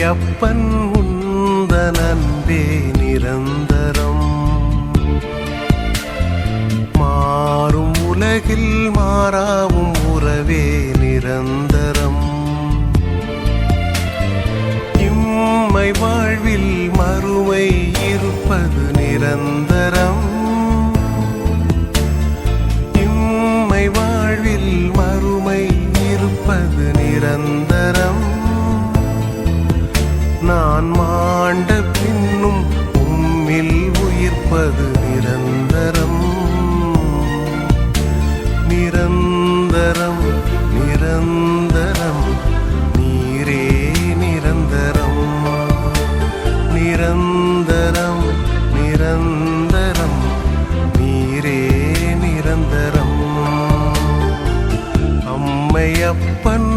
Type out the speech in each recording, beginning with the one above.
அம்மையப்பன் உந்தன் அன்பே நிரந்தரம். மாறும் உலகில் மாறாவும் உறவே நிரந்தரம். இம்மை நான் மாண்ட பின்னும் உம்மில் உயிர்ப்பது நிரந்தரம். நிரந்தரம் நிரந்தரம் நீரே நிரந்தரம். நிரந்தரம் நிரந்தரம் நீரே நிரந்தரம். அம்மையப்பன்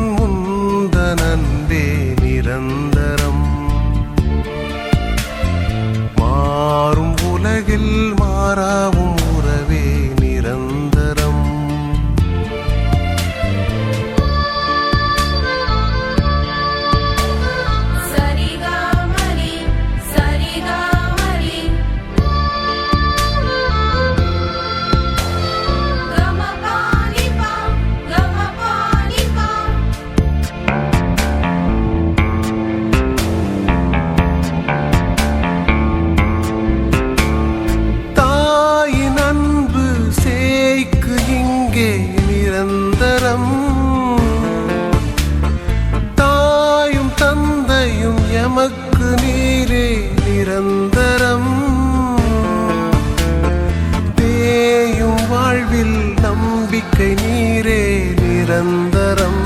நிரந்தரம்.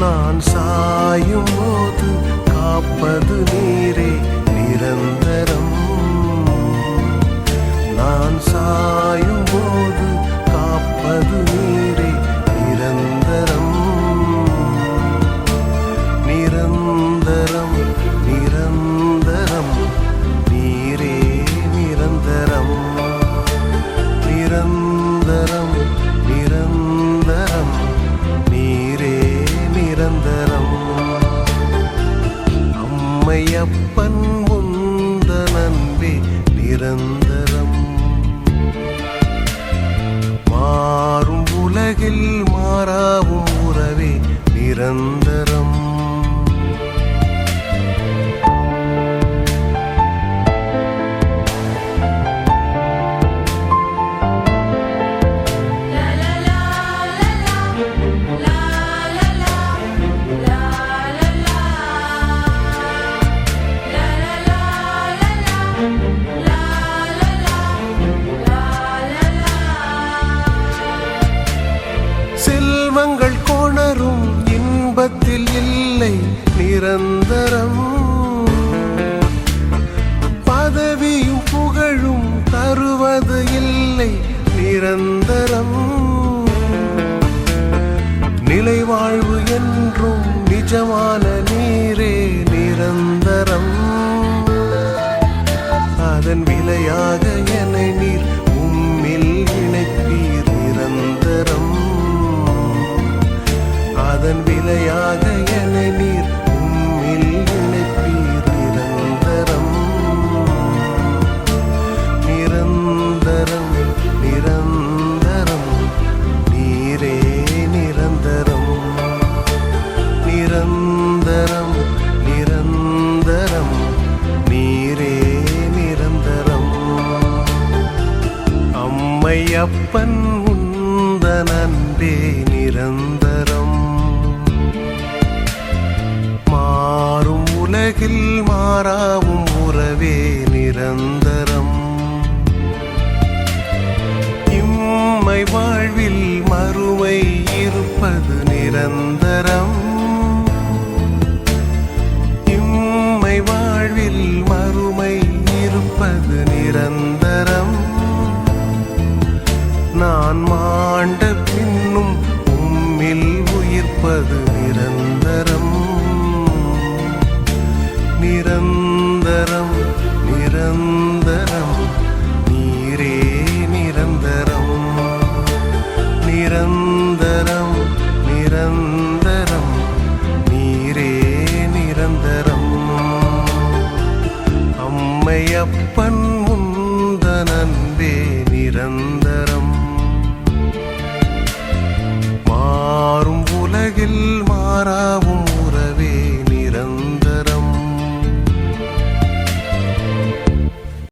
நான் சாயும் போது காப்பது நீரே நிரந்தரம். நான் சாயும் போது காப்பது நீரே நிரந்தரம். நிரந்தரம் நிரந்தரம் நீரே நிரந்தரம். நிரந்தரம். நிரந்தரம் அம்மையப்பன் உந்த அன்பே நிரந்தரம். மாறும் உலகில் மாறாவும் உறவே நிரந்தரம். உணரும் இன்பத்தில் இல்லை நிரந்தரம். பதவியும் புகழும் தருவது இல்லை நிரந்தரம். நிலைவாழ்வு என்றும் நிஜமான நீரே நிரந்தரம். அதன் விலையாக விலையாக என்னை நீர் உம்மில் இணைப்பீர் நிரந்தரம். நிரந்தரம் நிரந்தரம் நீரே நிரந்தரம். நிரந்தரம் நிரந்தரம் நீரே நிரந்தரம். அம்மையப்பன் உந்தன் அன்பே நிரந்தரம் உலகில் மாறாவும் உறவே நிரந்தரம். இம்மை வாழ்வில் மறுமை இருப்பது நிரந்தரம். இம்மை வாழ்வில் மறுமை இருப்பது நிரந்தரம். நான் மாண்ட பின்னும் உம்மில் உயிர்ப்பது நிரந்தரம்